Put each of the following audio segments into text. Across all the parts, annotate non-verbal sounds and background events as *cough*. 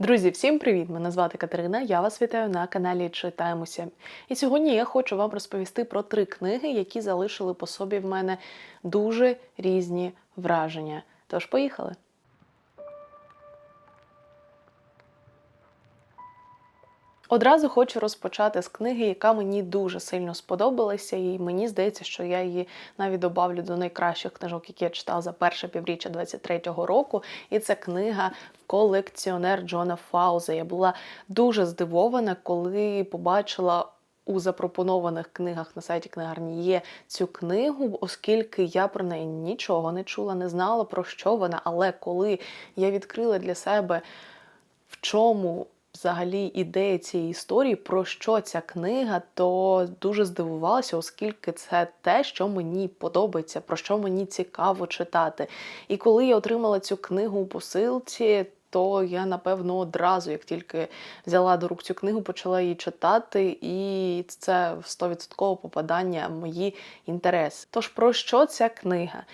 Друзі, всім привіт! Мене звати Катерина. Я вас вітаю на каналі Читаємося. І сьогодні я хочу вам розповісти про три книги, які залишили по собі в мене дуже різні враження. Тож, поїхали! Одразу хочу розпочати з книги, яка мені дуже сильно сподобалася, і мені здається, що я її навіть добавлю до найкращих книжок, які я читала за перше півріччя 23-го року. І це книга Колекціонер Джона Фауза. Я була дуже здивована, коли побачила. У запропонованих книгах на сайті книгарні є цю книгу, оскільки я про неї нічого не чула, не знала про що вона. Але коли я відкрила для себе в чому взагалі ідея цієї історії, про що ця книга, то дуже здивувалася, оскільки це те, що мені подобається, про що мені цікаво читати. І коли я отримала цю книгу у посилці, то я, напевно, одразу, як тільки взяла до рук цю книгу, почала її читати, і це 100% попадання в мої інтереси. Тож про що ця книга?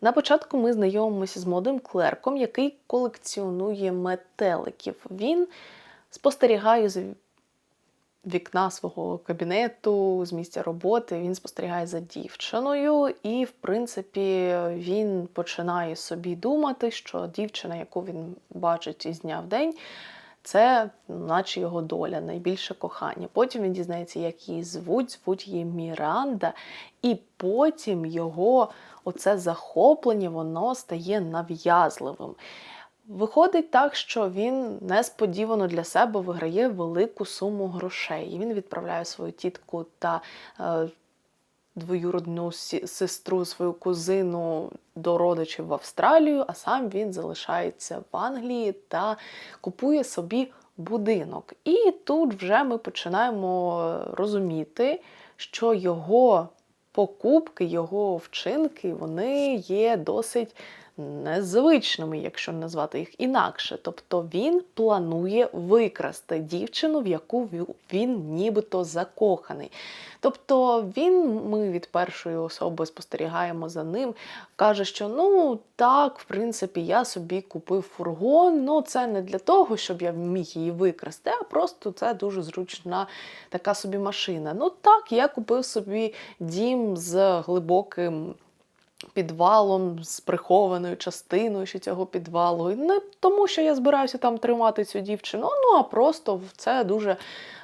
На початку ми знайомимося з молодим клерком, який колекціонує метеликів. Він спостерігає з вікна свого кабінету, з місця роботи. Він спостерігає за дівчиною, і, в принципі, він починає собі думати, що дівчина, яку він бачить із дня в день, це, наче його доля, найбільше кохання. Потім він дізнається, як її звуть, звуть її Міранда, і потім його оце захоплення воно стає нав'язливим. Виходить так, що він несподівано для себе виграє велику суму грошей. І він відправляє свою тітку та е, двоюродну сестру, свою кузину до родичів в Австралію, а сам він залишається в Англії та купує собі будинок. І тут вже ми починаємо розуміти, що його покупки, його вчинки вони є досить незвичними, якщо назвати їх інакше. Тобто він планує викрасти дівчину, в яку він нібито закоханий. Тобто він, ми від першої особи спостерігаємо за ним, каже, що ну так, в принципі, я собі купив фургон, ну це не для того, щоб я міг її викрасти, а просто це дуже зручна така собі машина. Ну так, я купив собі дім з глибоким підвалом, з прихованою частиною ще цього підвалу. І не тому, що я збираюся там тримати цю дівчину, ну а просто це дуже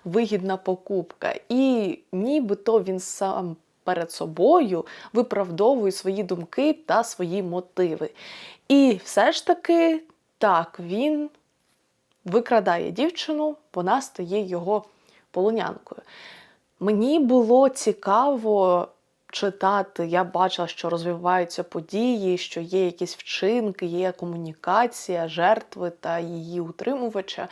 вигідна покупка. І нібито він сам. Перед собою виправдовує свої думки та свої мотиви. І все ж таки, так, він викрадає дівчину, вона стає його полонянкою. Мені було цікаво читати, я бачила, що розвиваються події, що є якісь вчинки, є комунікація жертви та її утримувача.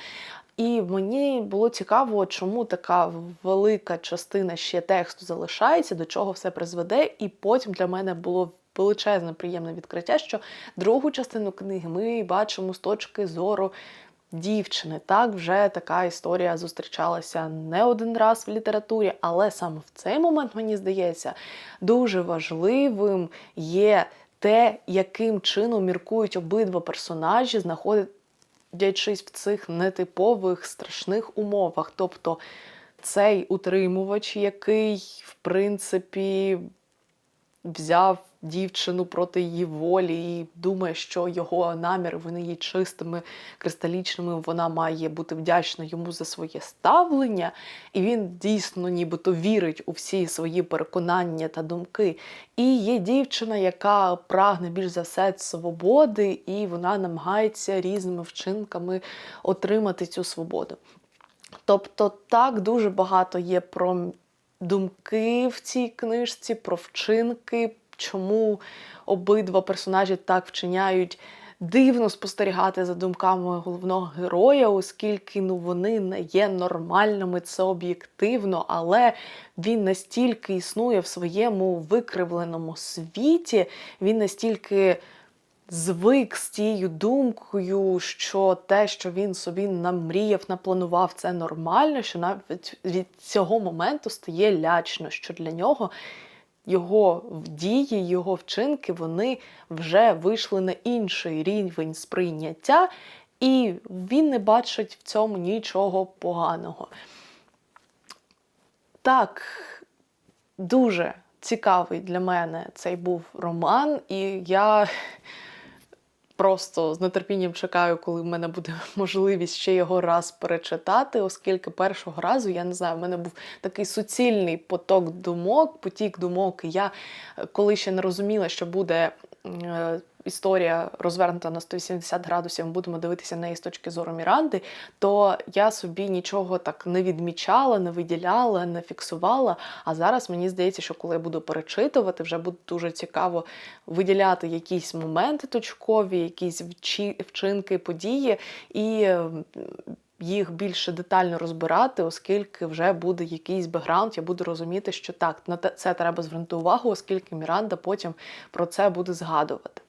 І мені було цікаво, чому така велика частина ще тексту залишається, до чого все призведе. І потім для мене було величезне приємне відкриття, що другу частину книги ми бачимо з точки зору дівчини. Так, вже така історія зустрічалася не один раз в літературі, але саме в цей момент, мені здається, дуже важливим є те, яким чином міркують обидва персонажі, знаходячись в цих нетипових страшних умовах. Тобто цей утримувач, який, в принципі, взяв дівчину проти її волі і думає, що його наміри вони є чистими, кристалічними. Вона має бути вдячна йому за своє ставлення, і він дійсно нібито вірить у всі свої переконання та думки. І є дівчина, яка прагне більш за все свободи, і вона намагається різними вчинками отримати цю свободу. Тобто, так дуже багато є про думки в цій книжці, про вчинки, чому обидва персонажі так вчиняють. Дивно спостерігати за думками головного героя, оскільки ну вони не є нормальними, це об'єктивно, але він настільки існує в своєму викривленому світі, він настільки звик з тією думкою, що те, що він собі намріяв, напланував, це нормально, що навіть від цього моменту стає лячно, що для нього його дії, його вчинки вони вже вийшли на інший рівень сприйняття. І він не бачить в цьому нічого поганого. Так, дуже цікавий для мене цей був роман, і я просто з нетерпінням чекаю, коли в мене буде *laughs* можливість ще його раз перечитати, оскільки першого разу, я не знаю, в мене був такий суцільний поток думок, потік думок. Я е, коли ще не розуміла, що буде. Історія розвернута на 180 градусів, ми будемо дивитися на неї з точки зору Міранди, то я собі нічого так не відмічала, не виділяла, не фіксувала. А зараз мені здається, що коли я буду перечитувати, вже буде дуже цікаво виділяти якісь моменти точкові, якісь вчи- вчинки, події і їх більше детально розбирати, оскільки вже буде якийсь бекграунд, я буду розуміти, що так, на це треба звернути увагу, оскільки Міранда потім про це буде згадувати.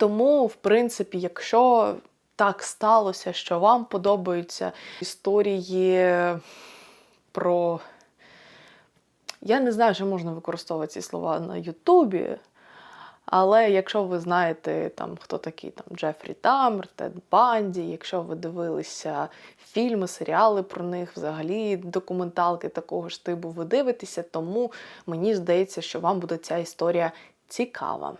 Тому, в принципі, якщо так сталося, що вам подобаються історії про. Я не знаю, чи можна використовувати ці слова на Ютубі, але якщо ви знаєте, там, хто такий там, Джефрі Тамер, Тед Банді, якщо ви дивилися фільми, серіали про них, взагалі документалки такого ж типу ви дивитеся, тому мені здається, що вам буде ця історія цікава.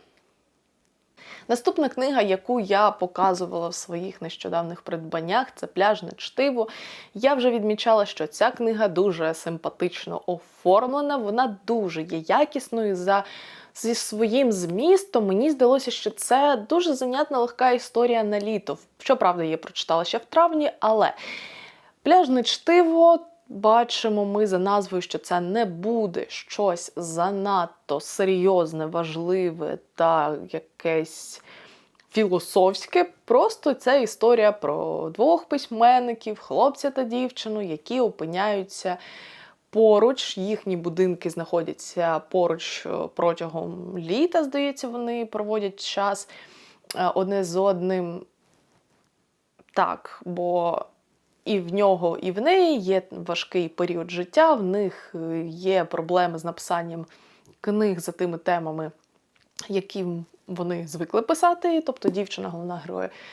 Наступна книга, яку я показувала в своїх нещодавних придбаннях, це пляжне чтиво. Я вже відмічала, що ця книга дуже симпатично оформлена, вона дуже є якісною за. Зі своїм змістом мені здалося, що це дуже занятна легка історія на літо. Щоправда, я прочитала ще в травні, але пляжне чтиво. Бачимо ми за назвою, що це не буде щось занадто серйозне, важливе та якесь філософське. Просто це історія про двох письменників, хлопця та дівчину, які опиняються поруч. Їхні будинки знаходяться поруч е, протягом літа, здається, вони проводять час е, одне з одним. Так, бо і в нього, і в неї є важкий період життя, в них е, є проблеми з написанням книг за тими темами, які вони звикли писати. Тобто дівчина, головна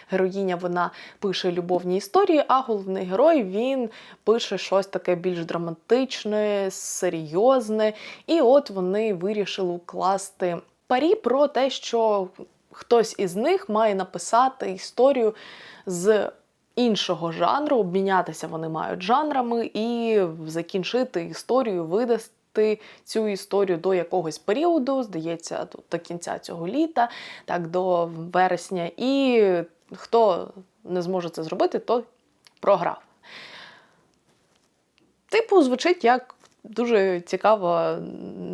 героїня, вона пише любовні історії, а головний герой він пише щось таке більш драматичне, серйозне. І от вони вирішили укласти парі про те, що хтось із них має написати історію з іншого жанру, обмінятися вони мають жанрами і закінчити історію, видасти цю історію до якогось періоду, здається, до кінця цього літа, так до вересня. І хто не зможе це зробити, той програв. Типу, звучить як дуже цікава,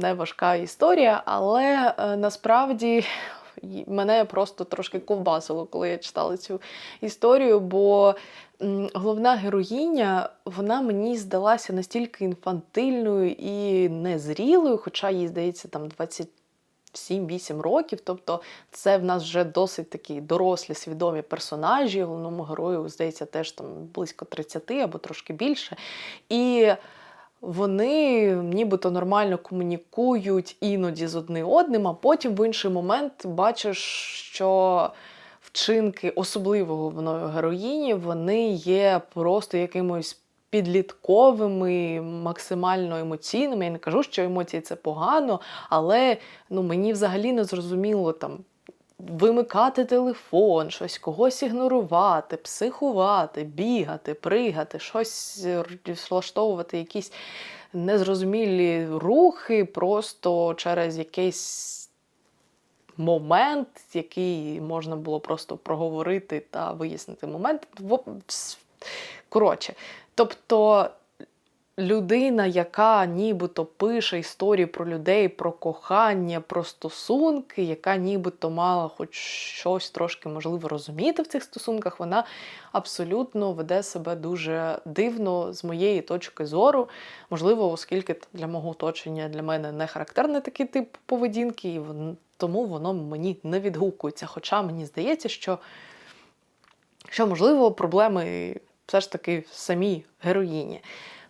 неважка історія, але е, насправді мене просто трошки ковбасило, коли я читала цю історію, бо головна героїня, вона мені здалася настільки інфантильною і незрілою, хоча їй здається там 20. 7-8 років, тобто це в нас вже досить такі дорослі, свідомі персонажі. Головному герою, здається, теж там близько 30 або трошки більше. І вони нібито нормально комунікують іноді з одним одним, а потім в інший момент бачиш, що вчинки особливого головної героїні вони є просто якимось підлітковими, максимально емоційними. Я не кажу, що емоції це погано, але ну, мені взагалі не зрозуміло там. Вимикати телефон, щось когось ігнорувати, психувати, бігати, пригати, щось влаштовувати, якісь незрозумілі рухи просто через якийсь момент, який можна було просто проговорити та вияснити момент. Коротше, тобто людина, яка нібито пише історії про людей, про кохання, про стосунки, яка нібито мала хоч щось трошки можливо розуміти в цих стосунках, вона абсолютно веде себе дуже дивно з моєї точки зору. Можливо, оскільки для мого оточення для мене не характерний такий тип поведінки, і тому воно мені не відгукується. Хоча мені здається, що, що можливо проблеми все ж таки в самій героїні.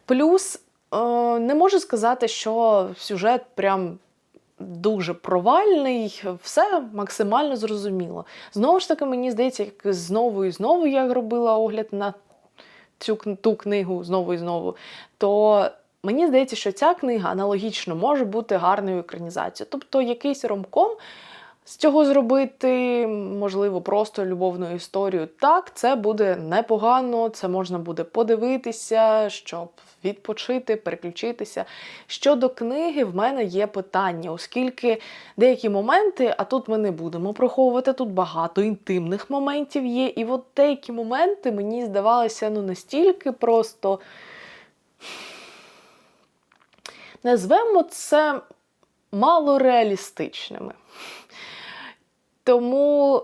Плюс е, не можу сказати, що сюжет прям дуже провальний, все максимально зрозуміло. Знову ж таки, мені здається, як знову і знову я робила огляд на цю ту книгу знову і знову, то мені здається, що ця книга аналогічно може бути гарною екранізацією. Тобто якийсь ромком з цього зробити, можливо, просто любовну історію. Так, це буде непогано, це можна буде подивитися, щоб відпочити, переключитися. Щодо книги, в мене є питання, оскільки деякі моменти, а тут ми не будемо приховувати, тут багато інтимних моментів є. І от деякі моменти мені здавалися ну настільки просто. Назвемо це малореалістичними. Тому,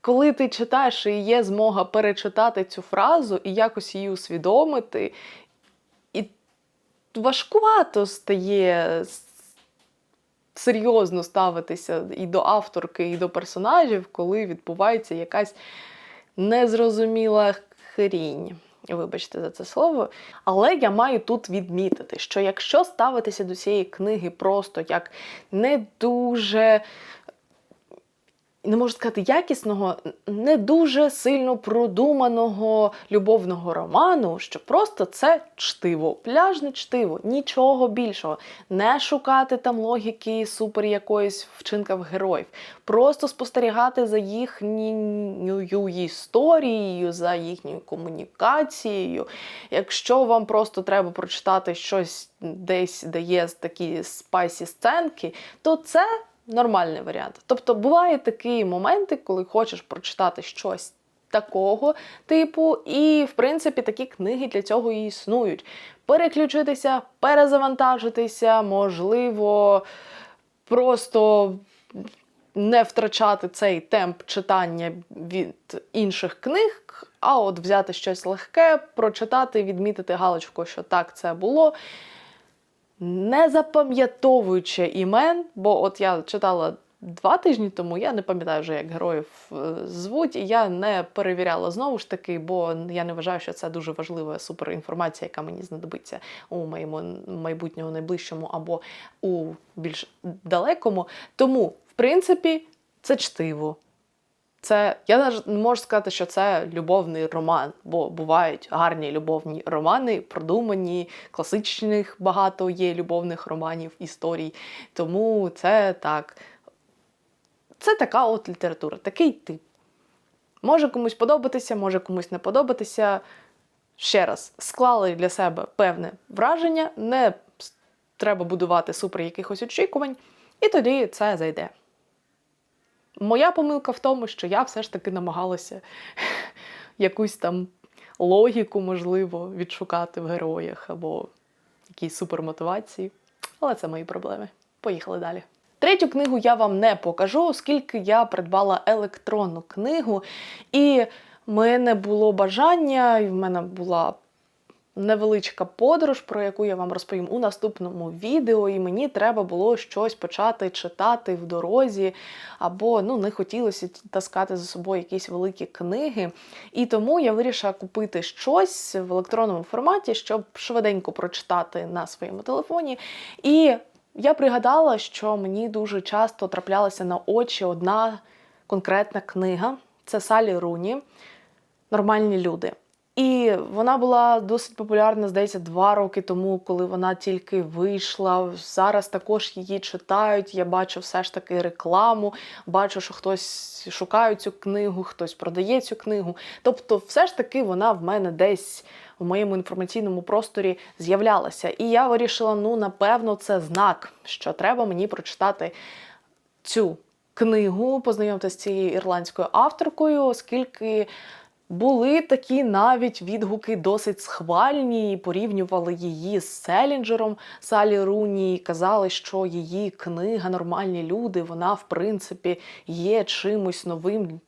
коли ти читаєш і є змога перечитати цю фразу і якось її усвідомити, важкувато стає серйозно ставитися і до авторки, і до персонажів, коли відбувається якась незрозуміла хрінь. Вибачте за це слово. Але я маю тут відмітити, що якщо ставитися до цієї книги просто як не дуже не можу сказати якісного, не дуже сильно продуманого любовного роману, що просто це чтиво, пляжне чтиво, нічого більшого. Не шукати там логіки супер якоїсь вчинків героїв, просто спостерігати за їхньою історією, за їхньою комунікацією. Якщо вам просто треба прочитати щось десь, де є такі спайсі сценки, то це нормальний варіант. Тобто бувають такі моменти, коли хочеш прочитати щось такого типу, і, в принципі, такі книги для цього і існують. Переключитися, перезавантажитися, можливо, просто не втрачати цей темп читання від інших книг, а от взяти щось легке, прочитати, відмітити галочку, що так це було не запам'ятовуючи імен, бо от я читала два тижні тому, я не пам'ятаю вже, як героїв е, звуть, і я не перевіряла знову ж таки, бо я не вважаю, що це дуже важлива суперінформація, яка мені знадобиться у моєму майбутньому найближчому або у більш далекому. Тому, в принципі, це чтиво. Це я навіть не можу сказати, що це любовний роман, бо бувають гарні любовні романи, продумані, класичних багато є любовних романів, історій. Тому це так. Це така от література, такий тип. Може комусь подобатися, може комусь не подобатися. Ще раз, склали для себе певне враження, не треба будувати супер якихось очікувань, і тоді це зайде. Моя помилка в тому, що я все ж таки намагалася якусь там логіку, можливо, відшукати в героях або якісь супермотивації. Але це мої проблеми. Поїхали далі. Третю книгу я вам не покажу, оскільки я придбала електронну книгу, і в мене було бажання, і в мене була невеличка подорож, про яку я вам розповім у наступному відео, і мені треба було щось почати читати в дорозі, або ну не хотілося таскати за собою якісь великі книги. І тому я вирішила купити щось в електронному форматі, щоб швиденько прочитати на своєму телефоні. І я пригадала, що мені дуже часто траплялася на очі одна конкретна книга. Це Салі Руні Нормальні люди. І вона була досить популярна, здається, два роки тому, коли вона тільки вийшла. Зараз також її читають. Я бачу все ж таки рекламу, бачу, що хтось шукає цю книгу, хтось продає цю книгу. Тобто, все ж таки вона в мене десь в моєму інформаційному просторі з'являлася. І я вирішила: ну, напевно, це знак, що треба мені прочитати цю книгу, познайомитися з цією ірландською авторкою, оскільки були такі навіть відгуки досить схвальні, порівнювали її з Селінджером Салі Руні, казали, що її книга Нормальні люди, вона, в принципі, є чимось новим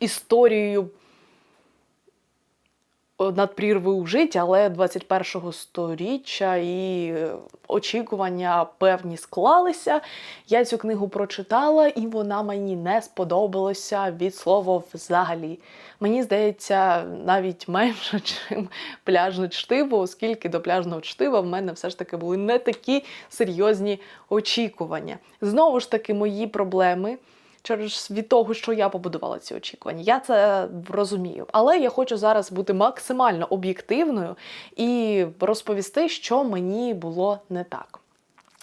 історією над прірвою у житті, але 21-го сторіччя і е, очікування певні склалися. Я цю книгу прочитала, і вона мені не сподобалася від слова взагалі. Мені здається, навіть менше, *laughs* чим пляжне чтиво, оскільки до пляжного чтива в мене все ж таки були не такі серйозні очікування. Знову ж таки, мої проблеми через від того, що я побудувала ці очікування. Я це розумію. Але я хочу зараз бути максимально об'єктивною і розповісти, що мені було не так.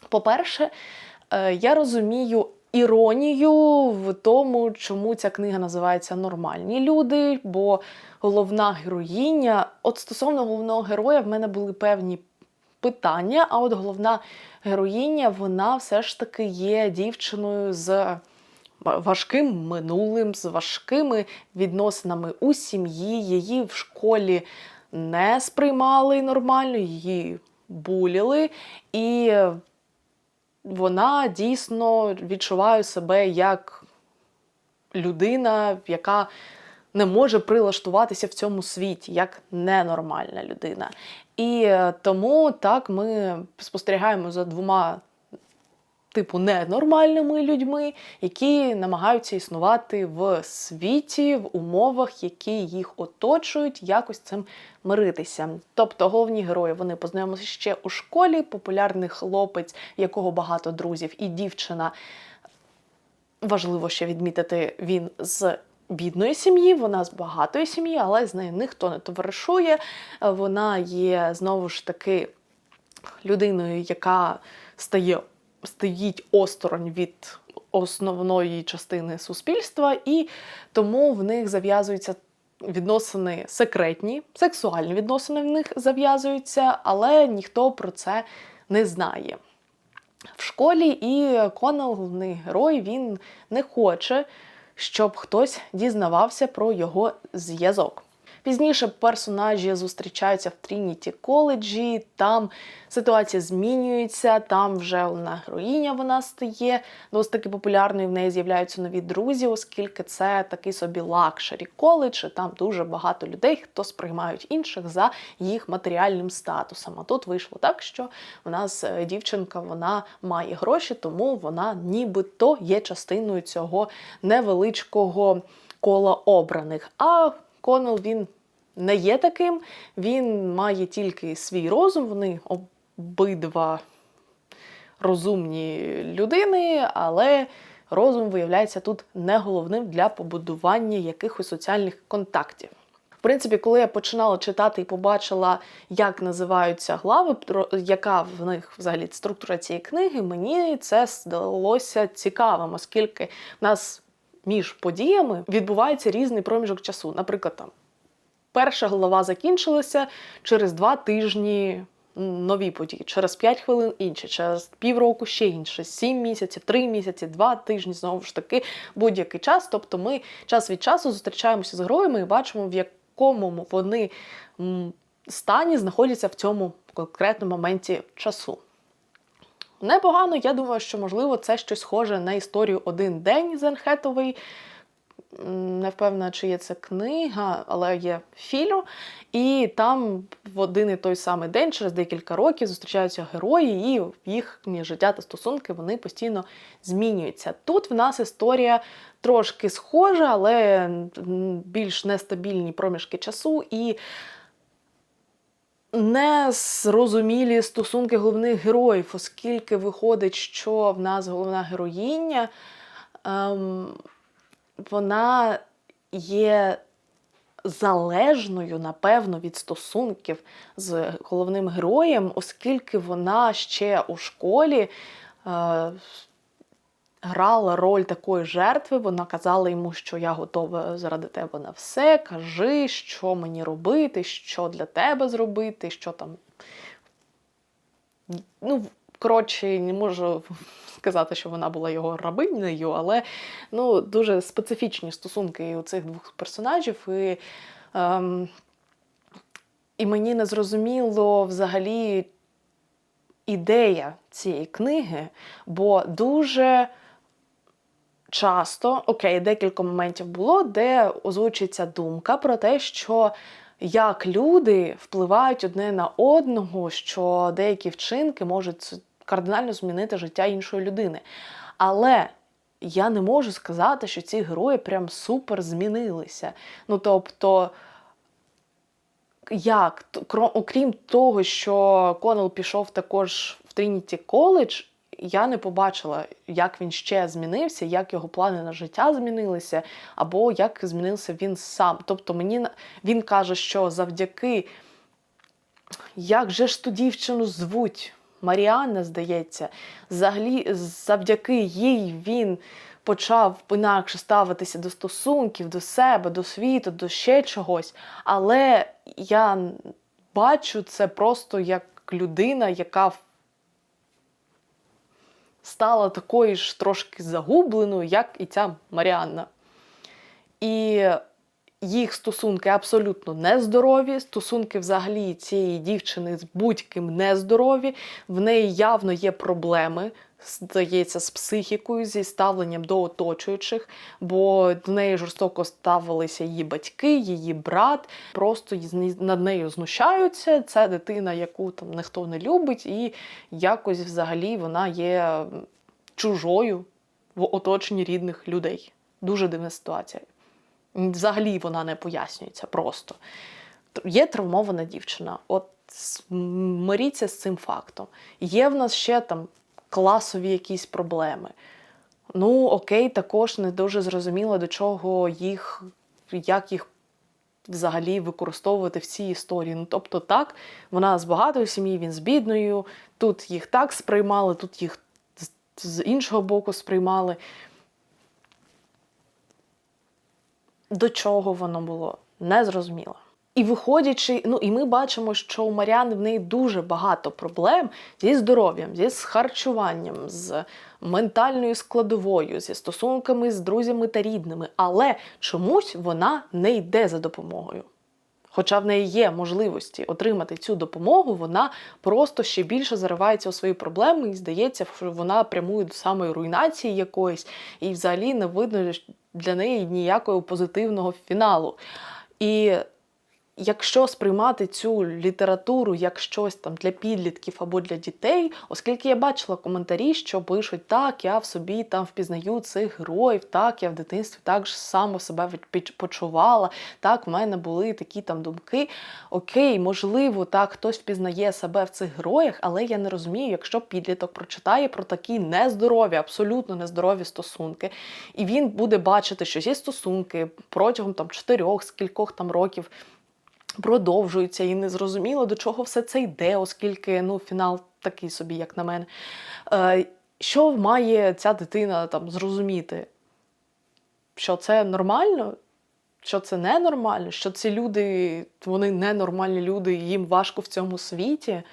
По-перше, е, я розумію. Іронію в тому, чому ця книга називається Нормальні люди, бо головна героїня, от стосовно головного героя, в мене були певні питання, а от головна героїня, вона все ж таки є дівчиною з важким минулим, з важкими відносинами у сім'ї. Її в школі не сприймали нормально, її буліли, і вона дійсно відчуває себе як людина, яка не може прилаштуватися в цьому світі як ненормальна людина. І тому так ми спостерігаємо за двома типу ненормальними людьми, які намагаються існувати в світі, в умовах, які їх оточують, якось цим миритися. Тобто головні герої вони познайомилися ще у школі, популярний хлопець, якого багато друзів, і дівчина. Важливо ще відмітити, він з бідної сім'ї, вона з багатої сім'ї, але з нею ніхто не товаришує. Вона є знову ж таки людиною, яка стає стоїть осторонь від основної частини суспільства, і тому в них зав'язуються відносини секретні, сексуальні відносини в них зав'язуються, але ніхто про це не знає. В школі і Конал, головний герой, він не хоче, щоб хтось дізнавався про його зв'язок. Пізніше персонажі зустрічаються в Трініті коледжі, там ситуація змінюється, там вже одна героїня вона стає досить таки популярною. В неї з'являються нові друзі, оскільки це такий собі лакшері коледж, і там дуже багато людей, хто сприймають інших за їх матеріальним статусом. А тут вийшло так, що у нас е, дівчинка вона має гроші, тому вона нібито є частиною цього невеличкого кола обраних. А Конел він не є таким, він має тільки свій розум, вони обидва розумні людини, але розум виявляється тут не головним для побудування якихось соціальних контактів. В принципі, коли я починала читати і побачила, як називаються глави, яка в них взагалі структура цієї книги, мені це здалося цікавим, оскільки в нас між подіями відбувається різний проміжок часу. Наприклад, там перша глава закінчилася через два тижні. Нові події, через 5 хвилин інші, через півроку ще інше, 7 місяців, 3 місяці, 2 тижні, знову ж таки, будь-який час. Тобто ми час від часу зустрічаємося з героями і бачимо, в якому вони стані знаходяться в цьому конкретному моменті часу. Непогано, я думаю, що, можливо, це щось схоже на історію Один день з Енхетовий. Не впевнена, чи є це книга, але є фільм. І там в один і той самий день, через декілька років, зустрічаються герої, і їхні життя та стосунки вони постійно змінюються. Тут в нас історія трошки схожа, але більш нестабільні проміжки часу. і незрозумілі стосунки головних героїв, оскільки виходить, що в нас головна героїня, ем, вона є залежною, напевно, від стосунків з головним героєм, оскільки вона ще у школі. Е, грала роль такої жертви. Вона казала йому, що я готова заради тебе на все. Кажи, що мені робити, що для тебе зробити, що там. Ну, коротше, не можу сказати, що вона була його рабинею, але ну, дуже специфічні стосунки у цих двох персонажів. І, ем, і мені не зрозуміло взагалі ідея цієї книги, бо дуже часто, окей, декілька моментів було, де озвучується думка про те, що як люди впливають одне на одного, що деякі вчинки можуть кардинально змінити життя іншої людини. Але я не можу сказати, що ці герої прям супер змінилися. Ну тобто. Як, окрім того, що Конел пішов також в Трініті коледж, я не побачила, як він ще змінився, як його плани на життя змінилися, або як змінився він сам. Тобто мені він каже, що завдяки як же ж ту дівчину звуть? Маріанна, здається, взагалі завдяки їй він почав інакше ставитися до стосунків, до себе, до світу, до ще чогось. Але я бачу це просто як людина, яка стала такою ж трошки загубленою, як і ця Маріанна. І їх стосунки абсолютно нездорові. Стосунки взагалі цієї дівчини з будь-ким нездорові. В неї явно є проблеми, здається, з психікою, зі ставленням до оточуючих, бо до неї жорстоко ставилися її батьки, її брат, просто над нею знущаються. Це дитина, яку там ніхто не любить, і якось взагалі вона є чужою в оточенні рідних людей. Дуже дивна ситуація. Взагалі вона не пояснюється просто. Є травмована дівчина. От миріться з цим фактом. Є в нас ще там класові якісь проблеми. Ну, окей, також не дуже зрозуміло, до чого їх, як їх взагалі використовувати в цій історії. Ну, тобто, так, вона з багатої сім'ї, він з бідною, тут їх так сприймали, тут їх з іншого боку сприймали. до чого воно було, незрозуміло. І виходячи, ну і ми бачимо, що у Маріани в неї дуже багато проблем зі здоров'ям, зі харчуванням, з ментальною складовою, зі стосунками з друзями та рідними. Але чомусь вона не йде за допомогою. Хоча в неї є можливості отримати цю допомогу, вона просто ще більше заривається у свої проблеми і здається, що вона прямує до самої руйнації якоїсь, і взагалі не видно для неї ніякого позитивного фіналу. І якщо сприймати цю літературу як щось там для підлітків або для дітей, оскільки я бачила коментарі, що пишуть, так, я в собі там впізнаю цих героїв, так, я в дитинстві так ж само себе почувала, так, в мене були такі там думки. Окей, можливо, так, хтось впізнає себе в цих героях, але я не розумію, якщо підліток прочитає про такі нездорові, абсолютно нездорові стосунки, і він буде бачити, що ці стосунки протягом там чотирьох, скількох там років продовжуються, і не зрозуміло, до чого все це йде, оскільки ну, фінал такий собі, як на мене. Е, що має ця дитина там зрозуміти? Що це нормально? Що це ненормально? Що ці люди, вони ненормальні люди, їм важко в цьому світі?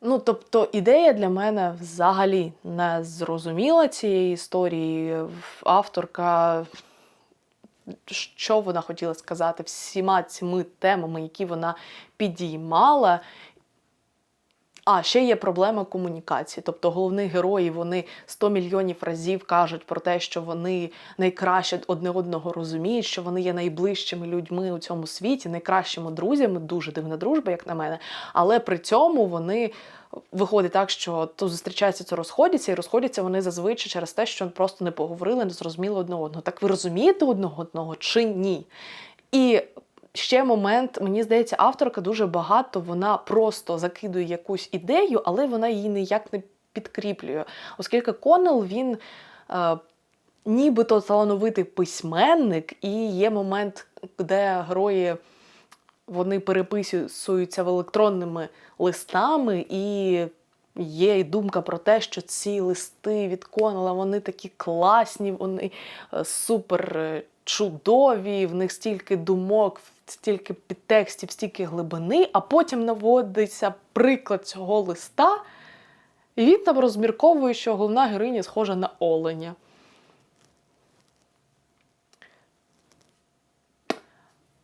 Ну, тобто, ідея для мене взагалі не зрозуміла цієї історії. Авторка що вона хотіла сказати всіма цими темами, які вона підіймала. А ще є проблема комунікації. Тобто головні герої вони 100 мільйонів разів кажуть про те, що вони найкраще одне одного розуміють, що вони є найближчими людьми у цьому світі, найкращими друзями, дуже дивна дружба, як на мене. Але при цьому вони виходить так, що то зустрічаються, то розходяться, і розходяться вони зазвичай через те, що просто не поговорили, не зрозуміли одне одного. Так ви розумієте одного одного чи ні? І ще момент, мені здається, авторка дуже багато вона просто закидує якусь ідею, але вона її ніяк не підкріплює. Оскільки Коннелл, він е, нібито талановитий письменник, і є момент, де герої вони переписуються в електронними листами, і є й думка про те, що ці листи від Коннелла, вони такі класні, вони е, супер е, чудові, в них стільки думок, стільки підтекстів, стільки глибини, а потім наводиться приклад цього листа, і він там розмірковує, що головна героїня схожа на оленя.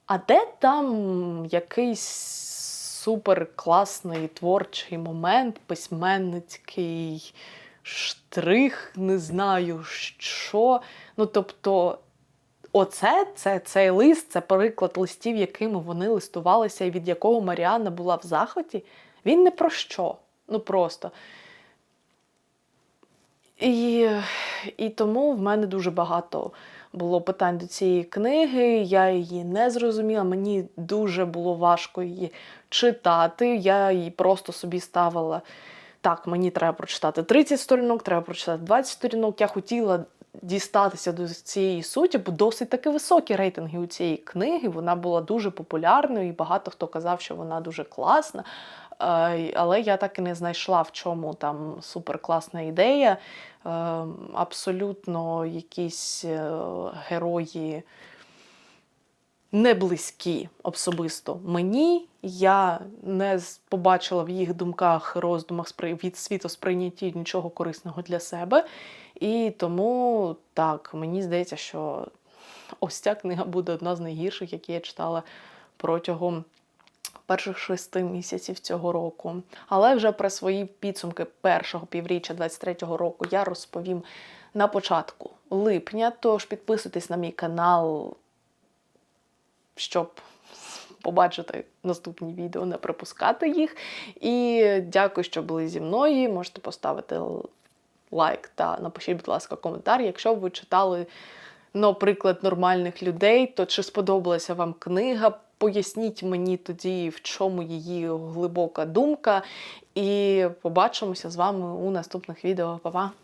А де там якийсь супер класний творчий момент, письменницький штрих, не знаю що. Ну, тобто, оце це, цей лист, це приклад листів, якими вони листувалися, і від якого Маріанна була в захваті. Він не про що. Ну просто. І, і тому в мене дуже багато було питань до цієї книги. Я її не зрозуміла. Мені дуже було важко її читати. Я її просто собі ставила. Так, мені треба прочитати 30 сторінок, треба прочитати 20 сторінок. Я хотіла дістатися до цієї суті, бо досить таки високі рейтинги у цієї книги. Вона була дуже популярною, і багато хто казав, що вона дуже класна. Е, Але я так і не знайшла, в чому там суперкласна ідея. Е, Абсолютно якісь е, герої не близькі особисто мені. Я не побачила в їх думках, роздумах від світосприйнятті нічого корисного для себе. І тому так, мені здається, що ось ця книга буде одна з найгірших, які я читала протягом перших шести місяців цього року. Але вже про свої підсумки першого півріччя 23-го року я розповім на початку липня. Тож підписуйтесь на мій канал, щоб побачити наступні відео, не пропускати їх. І дякую, що були зі мною. Можете поставити лайк та напишіть, будь ласка, коментар, якщо ви читали, наприклад, нормальних людей, то чи сподобалася вам книга? Поясніть мені тоді, в чому її глибока думка. І побачимося з вами у наступних відео. Па-па!